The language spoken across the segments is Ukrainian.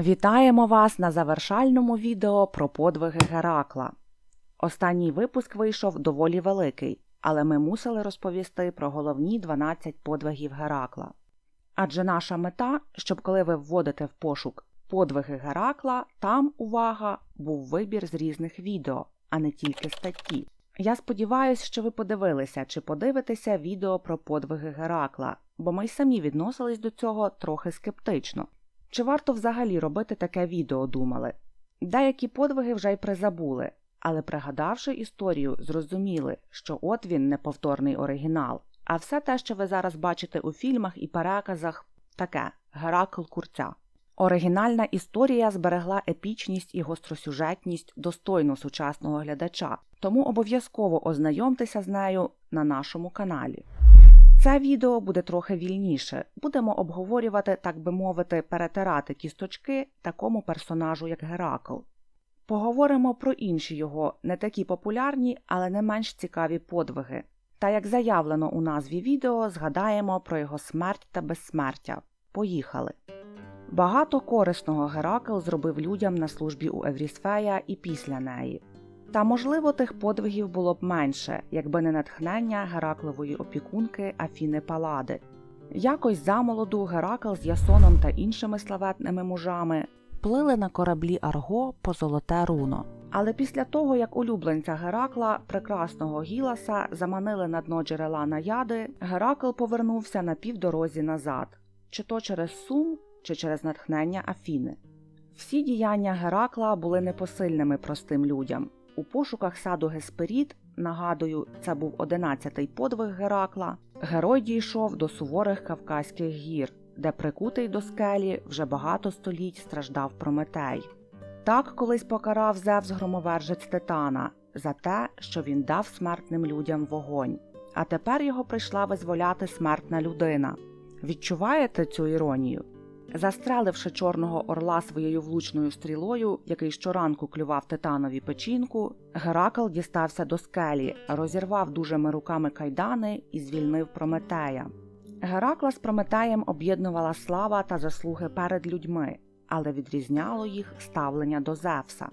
Вітаємо вас на завершальному відео про подвиги Геракла. Останній випуск вийшов доволі великий, але ми мусили розповісти про головні 12 подвигів Геракла. Адже наша мета, щоб коли ви вводите в пошук подвиги Геракла, там, увага, був вибір з різних відео, а не тільки статті. Я сподіваюся, що ви подивилися чи подивитеся відео про подвиги Геракла, бо ми й самі відносились до цього трохи скептично. Чи варто взагалі робити таке відео, думали? Деякі подвиги вже й призабули, але пригадавши історію, зрозуміли, що от він неповторний оригінал, а все те, що ви зараз бачите у фільмах і переказах, таке Геракл курця. Оригінальна історія зберегла епічність і гостросюжетність достойно сучасного глядача, тому обов'язково ознайомтеся з нею на нашому каналі. Це відео буде трохи вільніше. Будемо обговорювати, так би мовити, перетирати кісточки такому персонажу, як Геракл. Поговоримо про інші його не такі популярні, але не менш цікаві подвиги. Та як заявлено у назві відео, згадаємо про його смерть та безсмертя. Поїхали! Багато корисного Геракл зробив людям на службі у Еврісфея і після неї. Та, можливо, тих подвигів було б менше, якби не натхнення Гераклової опікунки Афіни Палади. Якось замолоду Геракл з Ясоном та іншими славетними мужами плили на кораблі Арго по золоте руно. Але після того, як улюбленця Геракла, прекрасного Гіласа, заманили на дно джерела наяди, Геракл повернувся на півдорозі назад, чи то через сум, чи через натхнення Афіни. Всі діяння Геракла були непосильними простим людям. У пошуках саду Гесперід, нагадую, це був одинадцятий подвиг Геракла, герой дійшов до суворих Кавказьких гір, де прикутий до скелі вже багато століть страждав Прометей. Так колись покарав Зевс громовержець Титана за те, що він дав смертним людям вогонь. А тепер його прийшла визволяти смертна людина. Відчуваєте цю іронію? Застреливши Чорного орла своєю влучною стрілою, який щоранку клював титанові печінку, Геракл дістався до скелі, розірвав дужими руками кайдани і звільнив Прометея. Геракла з Прометеєм об'єднувала слава та заслуги перед людьми, але відрізняло їх ставлення до Зевса.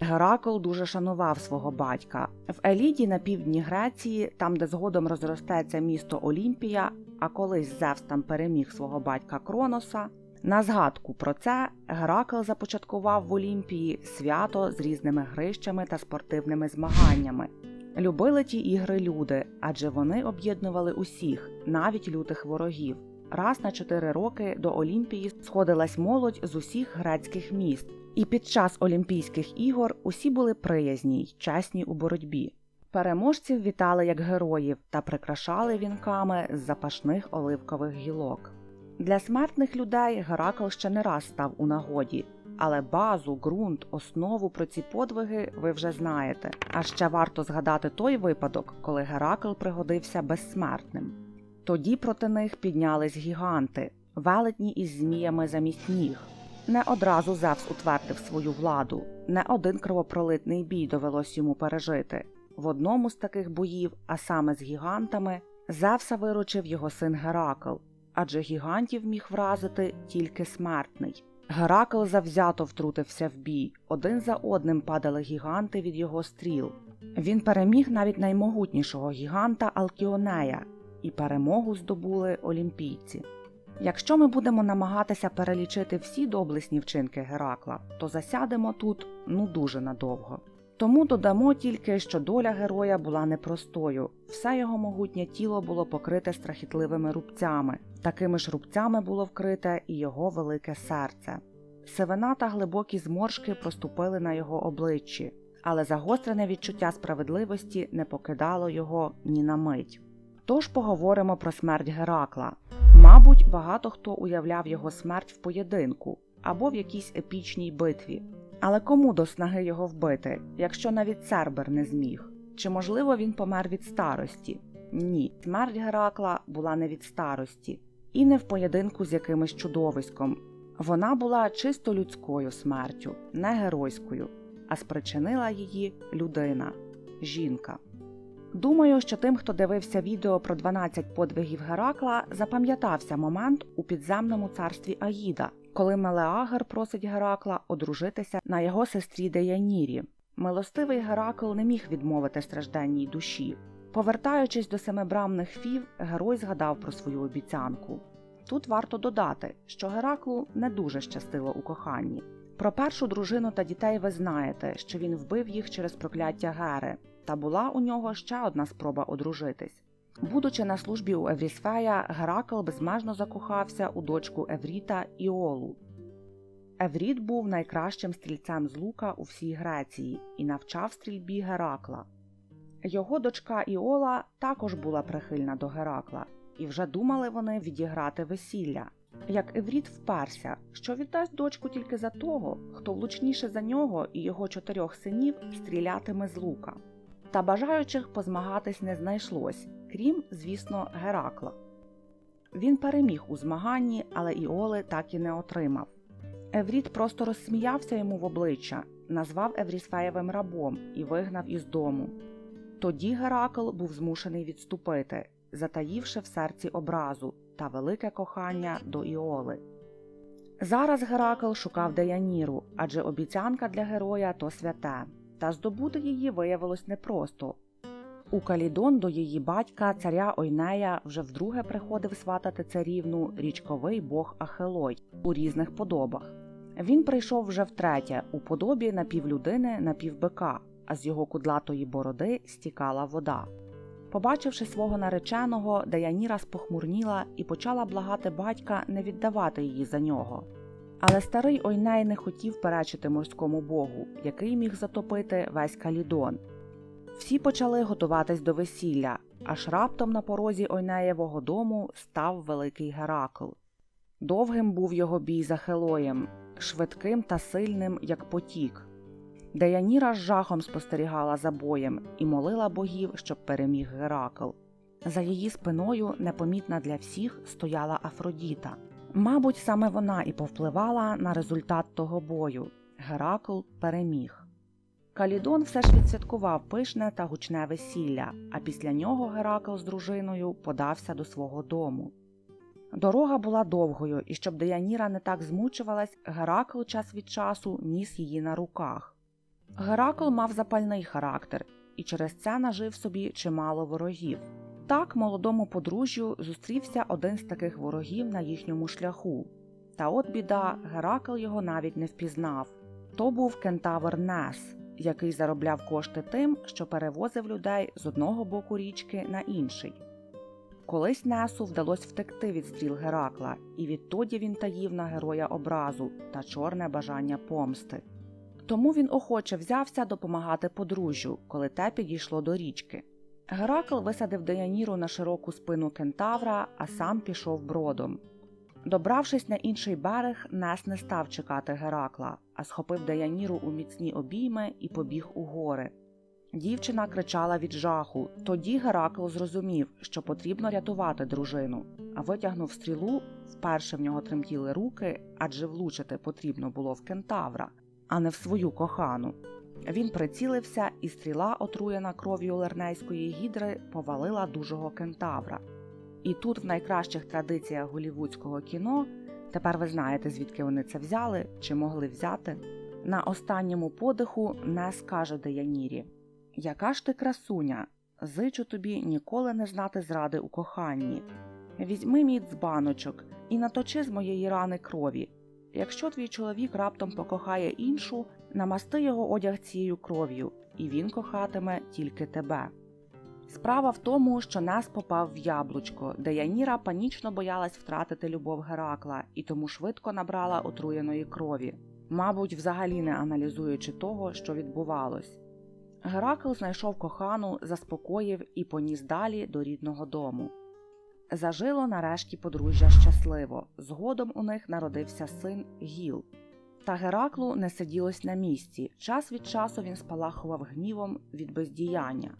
Геракл дуже шанував свого батька. В Еліді на півдні Греції, там де згодом розростеться місто Олімпія, а колись Зевс там переміг свого батька Кроноса. На згадку про це Геракл започаткував в Олімпії свято з різними грищами та спортивними змаганнями. Любили ті ігри люди, адже вони об'єднували усіх, навіть лютих ворогів. Раз на чотири роки до Олімпії сходилась молодь з усіх грецьких міст, і під час Олімпійських ігор усі були приязні й чесні у боротьбі. Переможців вітали як героїв та прикрашали вінками з запашних оливкових гілок. Для смертних людей Геракл ще не раз став у нагоді, але базу, ґрунт, основу про ці подвиги ви вже знаєте. А ще варто згадати той випадок, коли Геракл пригодився безсмертним. Тоді проти них піднялись гіганти, велетні із зміями замість ніг. Не одразу Зевс утвердив свою владу, не один кровопролитний бій довелось йому пережити. В одному з таких боїв, а саме з гігантами, Зевса виручив його син Геракл адже гігантів міг вразити тільки смертний. Геракл завзято втрутився в бій, один за одним падали гіганти від його стріл. Він переміг навіть наймогутнішого гіганта Алкіонея, і перемогу здобули олімпійці. Якщо ми будемо намагатися перелічити всі доблесні вчинки Геракла, то засядемо тут ну дуже надовго. Тому додамо тільки, що доля героя була непростою, все його могутнє тіло було покрите страхітливими рубцями, такими ж рубцями було вкрите і його велике серце. Сивина та глибокі зморшки проступили на його обличчі, але загострене відчуття справедливості не покидало його ні на мить. Тож поговоримо про смерть Геракла. Мабуть, багато хто уявляв його смерть в поєдинку або в якійсь епічній битві. Але кому до снаги його вбити, якщо навіть Цербер не зміг? Чи можливо він помер від старості? Ні, смерть Геракла була не від старості, і не в поєдинку з якимось чудовиськом. Вона була чисто людською смертю, не геройською, а спричинила її людина, жінка. Думаю, що тим, хто дивився відео про 12 подвигів Геракла, запам'ятався момент у підземному царстві Аїда, коли Мелеагер просить Геракла одружитися на його сестрі Деянірі. Милостивий Геракл не міг відмовити стражденній душі. Повертаючись до семибрамних фів, герой згадав про свою обіцянку. Тут варто додати, що Гераклу не дуже щастило у коханні. Про першу дружину та дітей ви знаєте, що він вбив їх через прокляття Гери, та була у нього ще одна спроба одружитись. Будучи на службі у Еврісфея, Геракл безмежно закохався у дочку Евріта Іолу. Евріт був найкращим стрільцем з лука у всій Греції і навчав стрільбі Геракла. Його дочка Іола також була прихильна до Геракла, і вже думали вони відіграти весілля. Як Евріт вперся, що віддасть дочку тільки за того, хто влучніше за нього і його чотирьох синів стрілятиме з лука. Та бажаючих позмагатись не знайшлось, крім, звісно, Геракла. Він переміг у змаганні, але Іоли так і не отримав. Евріт просто розсміявся йому в обличчя, назвав Еврісфеєвим рабом і вигнав із дому. Тоді Геракл був змушений відступити, затаївши в серці образу та велике кохання до Іоли. Зараз Геракл шукав Деяніру, адже обіцянка для героя то святе, та здобути її виявилось непросто. У Калідон до її батька, царя Ойнея, вже вдруге приходив сватати царівну річковий бог Ахелой у різних подобах. Він прийшов вже втретє у подобі напівлюдини, напівбика, а з його кудлатої бороди стікала вода. Побачивши свого нареченого, Даяніра спохмурніла і почала благати батька не віддавати її за нього. Але старий Ойней не хотів перечити морському богу, який міг затопити весь Калідон. Всі почали готуватись до весілля, аж раптом на порозі Ойнеєвого дому став великий Геракл. Довгим був його бій за Хелоєм, швидким та сильним, як потік. Деяніра з жахом спостерігала за боєм і молила богів, щоб переміг Геракл. За її спиною, непомітна для всіх, стояла Афродіта. Мабуть, саме вона і повпливала на результат того бою. Геракл переміг. Калідон все ж відсвяткував пишне та гучне весілля, а після нього Геракл з дружиною подався до свого дому. Дорога була довгою, і щоб Деяніра не так змучувалась, Геракл час від часу ніс її на руках. Геракл мав запальний характер і через це нажив собі чимало ворогів. Так молодому подружжю зустрівся один з таких ворогів на їхньому шляху. Та от біда, Геракл його навіть не впізнав. То був кентавр Нес, який заробляв кошти тим, що перевозив людей з одного боку річки на інший. Колись Несу вдалося втекти від стріл Геракла, і відтоді він таїв на героя образу та чорне бажання помсти. Тому він охоче взявся допомагати подружжю, коли те підійшло до річки. Геракл висадив Деяніру на широку спину кентавра, а сам пішов бродом. Добравшись на інший берег, Нес не став чекати Геракла, а схопив Деяніру у міцні обійми і побіг у гори. Дівчина кричала від жаху. Тоді Геракл зрозумів, що потрібно рятувати дружину, а витягнув стрілу, вперше в нього тремтіли руки, адже влучити потрібно було в кентавра, а не в свою кохану. Він прицілився, і стріла, отруєна кров'ю лернейської гідри, повалила дужого кентавра. І тут, в найкращих традиціях голівудського кіно, тепер ви знаєте, звідки вони це взяли чи могли взяти. На останньому подиху не скаже Деянірі Яка ж ти красуня? Зичу тобі ніколи не знати зради у коханні. Візьми мій дзбаночок і наточи з моєї рани крові. Якщо твій чоловік раптом покохає іншу, намасти його одяг цією кров'ю, і він кохатиме тільки тебе. Справа в тому, що Нес попав в яблучко, де Яніра панічно боялась втратити любов Геракла і тому швидко набрала отруєної крові, мабуть, взагалі не аналізуючи того, що відбувалось. Геракл знайшов кохану, заспокоїв і поніс далі до рідного дому. Зажило нарешті подружжя щасливо. Згодом у них народився син Гіл. Та Гераклу не сиділось на місці. Час від часу він спалахував гнівом від бездіяння.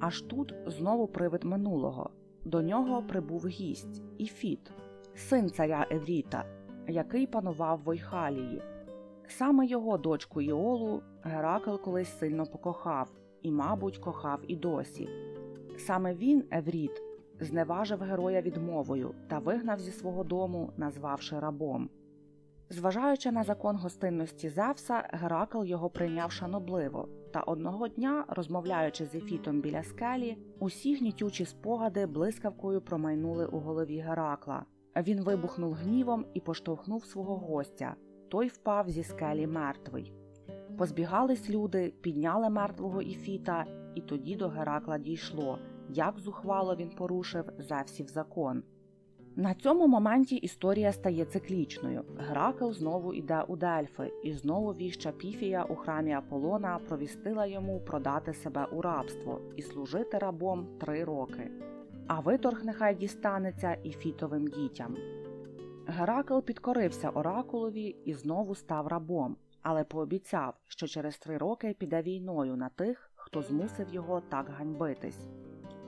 Аж тут знову привид минулого. До нього прибув гість Іфіт, син царя Евріта, який панував в Ойхалії. Саме його дочку Іолу Геракл колись сильно покохав і, мабуть, кохав і досі. Саме він, Евріт, зневажив героя відмовою та вигнав зі свого дому, назвавши рабом. Зважаючи на закон гостинності Зевса, Геракл його прийняв шанобливо, та одного дня, розмовляючи з Ефітом біля скелі, усі гнітючі спогади блискавкою промайнули у голові Геракла. Він вибухнув гнівом і поштовхнув свого гостя. Той впав зі скелі мертвий. Позбігались люди, підняли мертвого Іфіта, і тоді до Геракла дійшло, як зухвало він порушив Зевсів закон. На цьому моменті історія стає циклічною. Геракл знову йде у Дельфи, і знову віща Піфія у храмі Аполлона провістила йому продати себе у рабство і служити рабом три роки. А виторг нехай дістанеться і фітовим дітям. Геракл підкорився оракулові і знову став рабом, але пообіцяв, що через три роки піде війною на тих, хто змусив його так ганьбитись.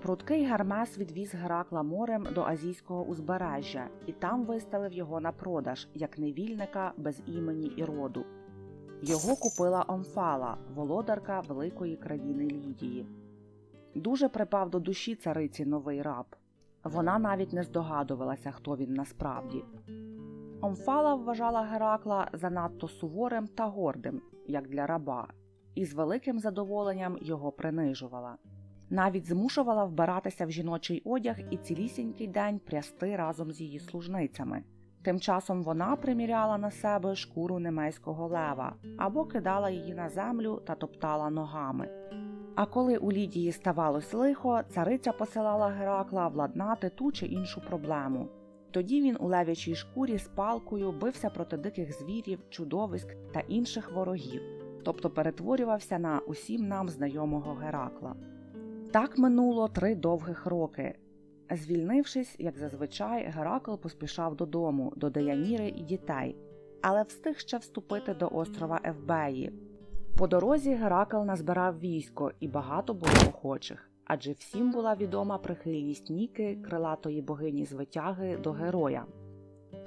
Прудкий Гермес відвіз Геракла морем до азійського узбережжя і там виставив його на продаж як невільника без імені і роду. Його купила Омфала, володарка великої країни Лідії. Дуже припав до душі цариці новий раб. Вона навіть не здогадувалася, хто він насправді. Омфала вважала Геракла занадто суворим та гордим, як для раба, і з великим задоволенням його принижувала. Навіть змушувала вбиратися в жіночий одяг і цілісінький день прясти разом з її служницями. Тим часом вона приміряла на себе шкуру немейського лева або кидала її на землю та топтала ногами. А коли у Лідії ставалось лихо, цариця посилала Геракла владнати ту чи іншу проблему. Тоді він у левячій шкурі з палкою бився проти диких звірів, чудовиськ та інших ворогів, тобто перетворювався на усім нам знайомого Геракла. Так минуло три довгих роки. Звільнившись, як зазвичай, Геракл поспішав додому, до Деяніри і дітей, але встиг ще вступити до острова Евбеї. По дорозі Геракл назбирав військо, і багато було охочих, адже всім була відома прихильність Ніки, крилатої богині звитяги, до героя.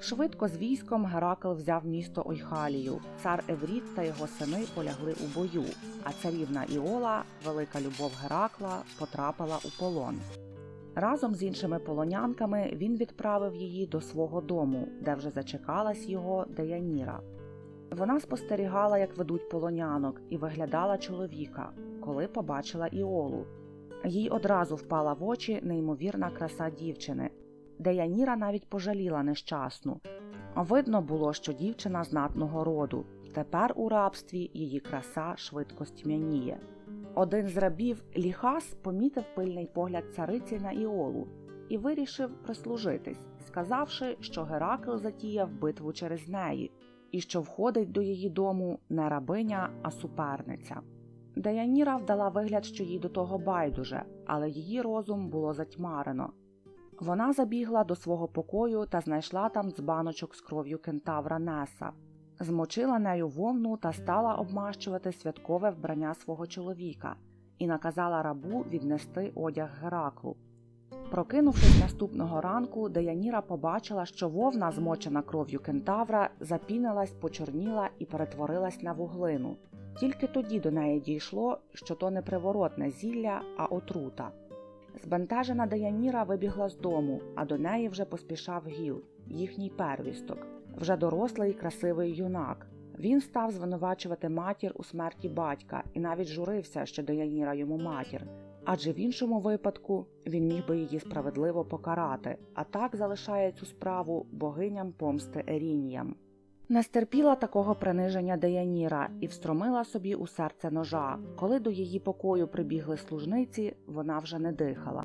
Швидко з військом Геракл взяв місто Ойхалію. Цар Евріт та його сини полягли у бою, а царівна Іола, велика любов Геракла, потрапила у полон. Разом з іншими полонянками він відправив її до свого дому, де вже зачекалась його Деяніра. Вона спостерігала, як ведуть полонянок, і виглядала чоловіка, коли побачила Іолу. Їй одразу впала в очі неймовірна краса дівчини. Деяніра навіть пожаліла нещасну. Видно було, що дівчина знатного роду. Тепер у рабстві її краса швидко стьмяніє. Один з рабів Ліхас помітив пильний погляд цариці на Іолу і вирішив прислужитись, сказавши, що Геракл затіяв битву через неї і що входить до її дому не рабиня, а суперниця. Деяніра вдала вигляд, що їй до того байдуже, але її розум було затьмарено. Вона забігла до свого покою та знайшла там дзбаночок з кров'ю кентавра Неса, змочила нею вовну та стала обмащувати святкове вбрання свого чоловіка і наказала рабу віднести одяг Гераклу. Прокинувшись наступного ранку, Деяніра побачила, що вовна, змочена кров'ю кентавра, запінилась, почорніла і перетворилась на вуглину. Тільки тоді до неї дійшло, що то не приворотне зілля, а отрута. Збентежена Деяніра вибігла з дому, а до неї вже поспішав гіл, їхній первісток, вже дорослий і красивий юнак. Він став звинувачувати матір у смерті батька і навіть журився, що Деяніра йому матір, адже в іншому випадку він міг би її справедливо покарати, а так залишає цю справу богиням помсти Ерініям. Не стерпіла такого приниження Деяніра і встромила собі у серце ножа. Коли до її покою прибігли служниці, вона вже не дихала.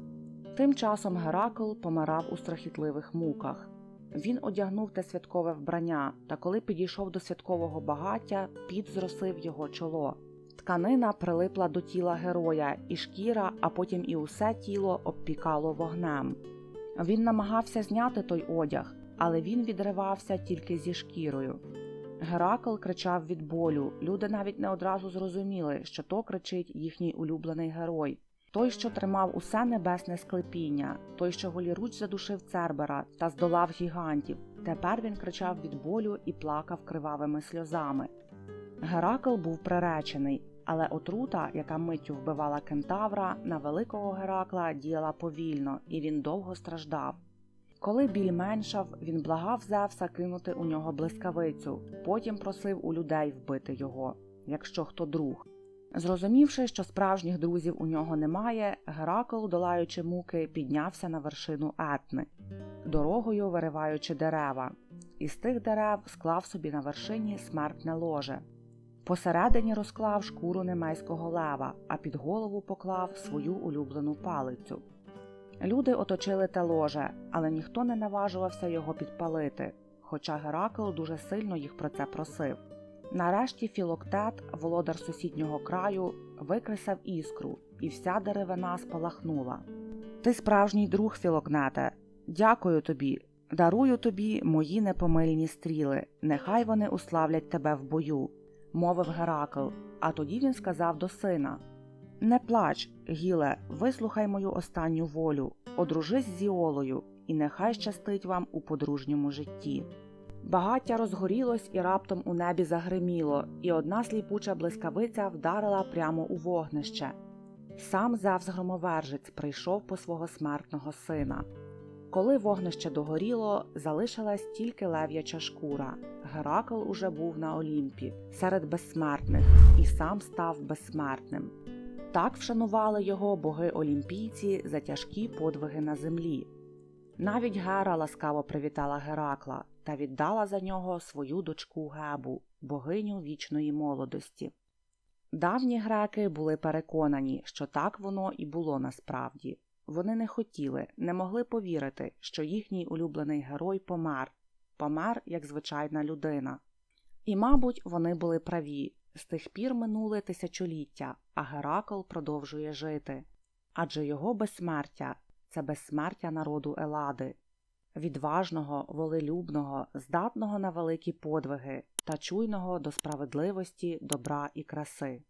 Тим часом Геракл помирав у страхітливих муках. Він одягнув те святкове вбрання, та коли підійшов до святкового багаття, під зросив його чоло. Тканина прилипла до тіла героя, і шкіра, а потім і усе тіло обпікало вогнем. Він намагався зняти той одяг, але він відривався тільки зі шкірою. Геракл кричав від болю. Люди навіть не одразу зрозуміли, що то кричить їхній улюблений герой, той, що тримав усе небесне склепіння, той, що голіруч задушив Цербера та здолав гігантів. Тепер він кричав від болю і плакав кривавими сльозами. Геракл був приречений, але отрута, яка миттю вбивала кентавра, на великого Геракла діяла повільно, і він довго страждав. Коли біль меншав, він благав Зевса кинути у нього блискавицю, потім просив у людей вбити його, якщо хто друг. Зрозумівши, що справжніх друзів у нього немає, Геракл, долаючи муки, піднявся на вершину Етни, дорогою вириваючи дерева. Із тих дерев склав собі на вершині смертне ложе. Посередині розклав шкуру немейського лева, а під голову поклав свою улюблену палицю. Люди оточили те ложе, але ніхто не наважувався його підпалити, хоча Геракл дуже сильно їх про це просив. Нарешті Філоктет, володар сусіднього краю, викресав іскру, і вся деревина спалахнула. Ти справжній друг, Філокнете. Дякую тобі. Дарую тобі мої непомильні стріли, нехай вони уславлять тебе в бою, мовив Геракл, а тоді він сказав до сина Не плач, Гіле, вислухай мою останню волю, одружись Зіолою, і нехай щастить вам у подружньому житті. Багаття розгорілось і раптом у небі загриміло, і одна сліпуча блискавиця вдарила прямо у вогнище. Сам Зевс громовержець прийшов по свого смертного сина. Коли вогнище догоріло, залишилась тільки лев'яча шкура. Геракл уже був на Олімпі, серед безсмертних, і сам став безсмертним. Так вшанували його боги олімпійці за тяжкі подвиги на землі. Навіть Гера ласкаво привітала Геракла та віддала за нього свою дочку Гебу, богиню вічної молодості. Давні греки були переконані, що так воно і було насправді. Вони не хотіли, не могли повірити, що їхній улюблений герой помер, помер як звичайна людина. І, мабуть, вони були праві з тих пір минуле тисячоліття, а Геракл продовжує жити. Адже його безсмертя це безсмертя народу Елади, відважного, волелюбного, здатного на великі подвиги та чуйного до справедливості, добра і краси.